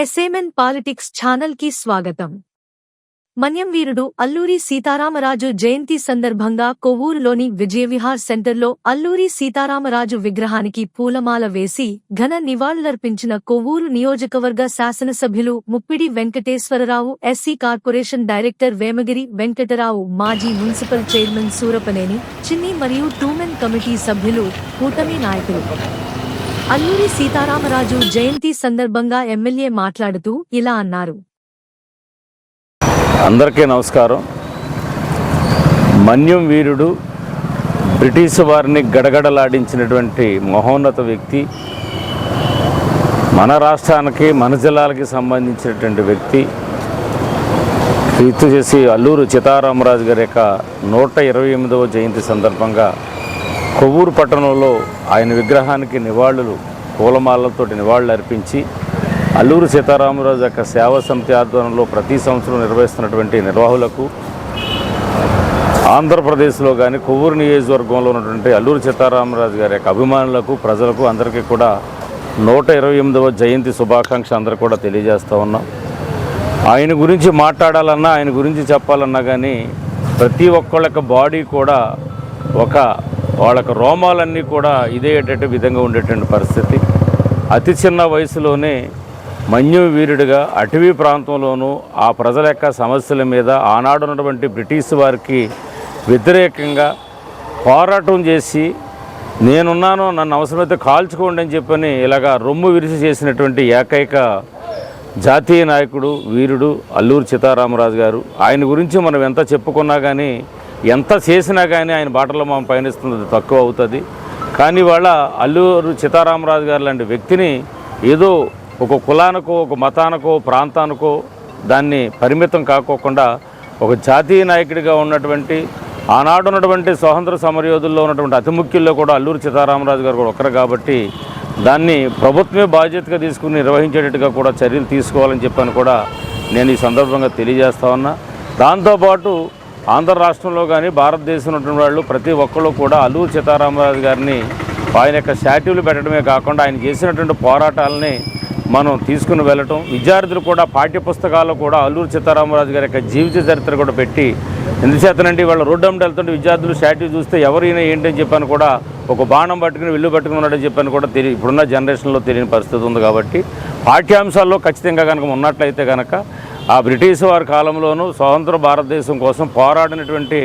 ఎస్ఏమెన్ politics ఛానల్కి స్వాగతం. మన్యం వీరుడు అల్లూరి సీతారామరాజు జయంతి సందర్భంగా కొవ్వూరులోని విజయవిహార్ సెంటర్లో అల్లూరి సీతారామరాజు విగ్రహానికి పూలమాల వేసి ఘన నివాళులర్పించిన కొవ్వూరు నియోజకవర్గ శాసనసభ్యులు Muppidi Venkateswararao SC corporation director Vemagiri Venkatarao మాజీ మున్సిపల్ చైర్మన్ సూరపనేని చిన్ని మరియు టూమెన్ కమిటీ సభ్యులు కూటమి నాయకులు. అల్లూరి సీతారామరాజు జయంతి సందర్భంగా ఎమ్మెల్యే మాట్లాడుతూ ఇలా అన్నారు. అందరికీ నమస్కారం. మన్యం వీరుడు బ్రిటిష్ వారిని గడగడలాడించినటువంటి మహోన్నత వ్యక్తి మన రాష్ట్రానికి మన జిల్లాలకి సంబంధించినటువంటి వ్యక్తి క్రీస్తు చేసి అల్లూరు సీతారామరాజు గారి యొక్క నూట ఇరవై ఎనిమిదవ జయంతి సందర్భంగా కొవ్వూరు పట్టణంలో ఆయన విగ్రహానికి నివాళులు పూలమాలతో నివాళులు అర్పించి అల్లూరు సీతారామరాజు యొక్క సేవా సమితి ఆధ్వర్యంలో ప్రతి సంవత్సరం నిర్వహిస్తున్నటువంటి నిర్వాహులకు ఆంధ్రప్రదేశ్లో కానీ కొవ్వూరు నియోజకవర్గంలో ఉన్నటువంటి అల్లూరు సీతారామరాజు గారి యొక్క అభిమానులకు ప్రజలకు అందరికీ కూడా నూట ఇరవై ఎనిమిదవ జయంతి శుభాకాంక్ష అందరూ కూడా తెలియజేస్తూ ఉన్నాం. ఆయన గురించి మాట్లాడాలన్నా ఆయన గురించి చెప్పాలన్నా కానీ ప్రతి ఒక్కళ్ళ యొక్క బాడీ కూడా ఒక వాళ్ళకి రోమాలన్నీ కూడా ఇదేటట్టు విధంగా ఉండేటువంటి పరిస్థితి. అతి చిన్న వయసులోనే మన్యు వీరుడిగా అటవీ ప్రాంతంలోనూ ఆ ప్రజల యొక్క సమస్యల మీద ఆనాడు ఉన్నటువంటి బ్రిటిష్ వారికి వ్యతిరేకంగా పోరాటం చేసి నేనున్నాను నన్ను అవసరమైతే కాల్చుకోండి అని చెప్పని ఇలాగా రొమ్ము విరిసి చేసినటువంటి ఏకైక జాతీయ నాయకుడు వీరుడు అల్లూరు సీతారామరాజు గారు. ఆయన గురించి మనం ఎంత చెప్పుకున్నా కానీ ఎంత చేసినా కానీ ఆయన బాటలో మనం పయనిస్తుంది తక్కువ అవుతుంది. కానీ వాళ్ళ అల్లూరు సీతారామరాజు గారు లాంటి వ్యక్తిని ఏదో ఒక కులానికో ఒక మతానికో ప్రాంతానికో దాన్ని పరిమితం కాకోకుండా ఒక జాతీయ నాయకుడిగా ఉన్నటువంటి ఆనాడు ఉన్నటువంటి స్వాతంత్ర సమరయోధుల్లో ఉన్నటువంటి అతి ముఖ్యుల్లో కూడా అల్లూరు సీతారామరాజు గారు కూడా ఒకరు కాబట్టి దాన్ని ప్రభుత్వమే బాధ్యతగా తీసుకుని నిర్వహించేటట్టుగా కూడా చర్యలు తీసుకోవాలని చెప్పాను కూడా నేను ఈ సందర్భంగా తెలియజేస్తా ఉన్నా. దాంతోపాటు ఆంధ్ర రాష్ట్రంలో కానీ భారతదేశంలో ఉన్నటువంటి వాళ్ళు ప్రతి ఒక్కళ్ళు కూడా అల్లూరు సీతారామరాజు గారిని ఆయన యొక్క స్టాట్యూలు పెట్టడమే కాకుండా ఆయన చేసినటువంటి పోరాటాలని మనం తీసుకుని వెళ్ళటం. విద్యార్థులు కూడా పాఠ్య పుస్తకాల్లో కూడా అల్లూరు సీతారామరాజు గారి యొక్క జీవిత చరిత్ర కూడా పెట్టి ఎందుచేతనండి వాళ్ళ రోడ్డు అమ్మడి వెళ్తుంటే విద్యార్థులు స్టాట్యూ చూస్తే ఎవరైనా ఏంటని చెప్పాను కూడా ఒక బాణం పట్టుకుని విల్లు పట్టుకుని ఉన్నాడని చెప్పాను కూడా తెలియ ఇప్పుడున్న జనరేషన్లో తెలియని పరిస్థితి ఉంది కాబట్టి పాఠ్యాంశాల్లో ఖచ్చితంగా కనుక ఉన్నట్లయితే కనుక ఆ బ్రిటిష్ వారి కాలంలోనూ స్వతంత్ర భారతదేశం కోసం పోరాడినటువంటి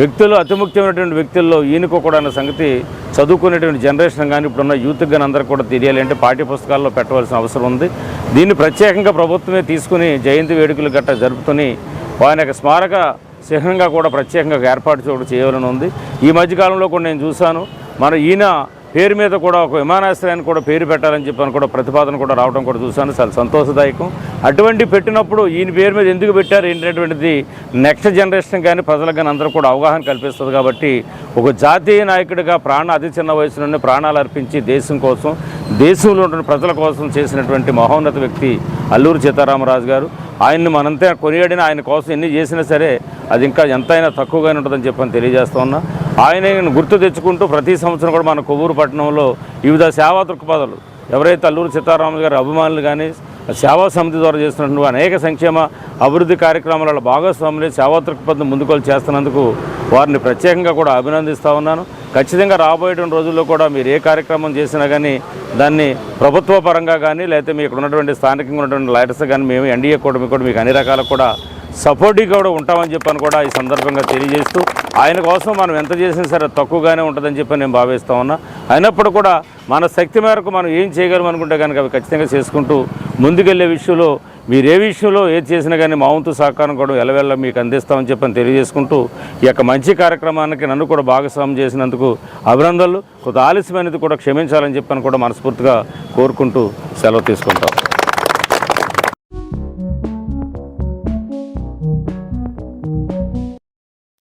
వ్యక్తులు అతి ముఖ్యమైనటువంటి వ్యక్తుల్లో ఈయనకు కూడా అన్న సంగతి చదువుకునేటువంటి జనరేషన్ కానీ ఇప్పుడున్న యూత్ కానీ అందరికీ కూడా తెలియాలి అంటే పాఠ్యపుస్తకాల్లో పెట్టవలసిన అవసరం ఉంది. దీన్ని ప్రత్యేకంగా ప్రభుత్వమే తీసుకుని జయంతి వేడుకలు గట్టా జరుపుకొని ఆయన యొక్క స్మారక చిహ్నంగా కూడా ప్రత్యేకంగా ఏర్పాటు చేయడం చేయాలని ఉంది ఈ మధ్యకాలంలో కూడా నేను చూశాను. మన ఈయన పేరు మీద కూడా ఒక విమానాశ్రయాన్ని కూడా పేరు పెట్టాలని చెప్పని కూడా ప్రతిపాదన కూడా రావడం కూడా చూశాను. చాలా సంతోషదాయకం. అటువంటి పెట్టినప్పుడు ఈయన పేరు మీద ఎందుకు పెట్టారు ఏంటటువంటిది నెక్స్ట్ జనరేషన్ కానీ ప్రజలకు కానీ అందరూ కూడా అవగాహన కల్పిస్తుంది కాబట్టి ఒక జాతీయ నాయకుడిగా ప్రాణ అతి చిన్న వయసు నుండి ప్రాణాలు అర్పించి దేశం కోసం దేశంలో ఉన్న ప్రజల కోసం చేసినటువంటి మహోన్నత వ్యక్తి అల్లూరు సీతారామరాజు గారు. ఆయన్ని మనంతా కొనియాడిన ఆయన కోసం ఎన్ని చేసినా సరే అది ఇంకా ఎంతైనా తక్కువగానే ఉంటుందని చెప్పని తెలియజేస్తా ఉన్నా. ఆయన గుర్తు తెచ్చుకుంటూ ప్రతి సంవత్సరం కూడా మన కొవ్వూరు పట్టణంలో వివిధ సేవా దృక్పథాలు ఎవరైతే అల్లూరు సీతారాములు గారి అభిమానులు కానీ సేవా సమితి ద్వారా చేస్తున్నటువంటి అనేక సంక్షేమ అభివృద్ధి కార్యక్రమాలలో భాగస్వాములు సేవా దృక్పథం ముందుకొలు చేస్తున్నందుకు వారిని ప్రత్యేకంగా కూడా అభినందిస్తూ ఉన్నాను. ఖచ్చితంగా రాబోయేటువంటి రోజుల్లో కూడా మీరు ఏ కార్యక్రమం చేసినా కానీ దాన్ని ప్రభుత్వ పరంగా కానీ లేకపోతే మీ ఇక్కడ ఉన్నటువంటి స్థానికంగా ఉన్నటువంటి లైటర్స్ కానీ మేము ఎన్డీఏ కూడా మీకు కూడా మీకు అన్ని రకాల కూడా సపోర్టివ్ కూడా ఉంటామని చెప్పని కూడా ఈ సందర్భంగా తెలియజేస్తూ ఆయన కోసం మనం ఎంత చేసినా సరే తక్కువగానే ఉంటుందని చెప్పి నేను భావిస్తూ ఉన్నా. అయినప్పుడు కూడా మన శక్తి మేరకు మనం ఏం చేయగలం అనుకుంటే కనుక అవి ఖచ్చితంగా చేసుకుంటూ ముందుకెళ్ళే విషయంలో మీరు ఏ విషయంలో ఏది చేసినా కానీ మా వంతు సహకారం కూడా ఎలవెల్ల మీకు అందిస్తామని చెప్పని తెలియజేసుకుంటూ ఈ యొక్క మంచి కార్యక్రమానికి నన్ను కూడా భాగస్వామ్యం చేసినందుకు అభినందనలు. కొంత ఆలస్యమైనది కూడా క్షమించాలని చెప్పని కూడా మనస్ఫూర్తిగా కోరుకుంటూ సెలవు తీసుకుంటాం.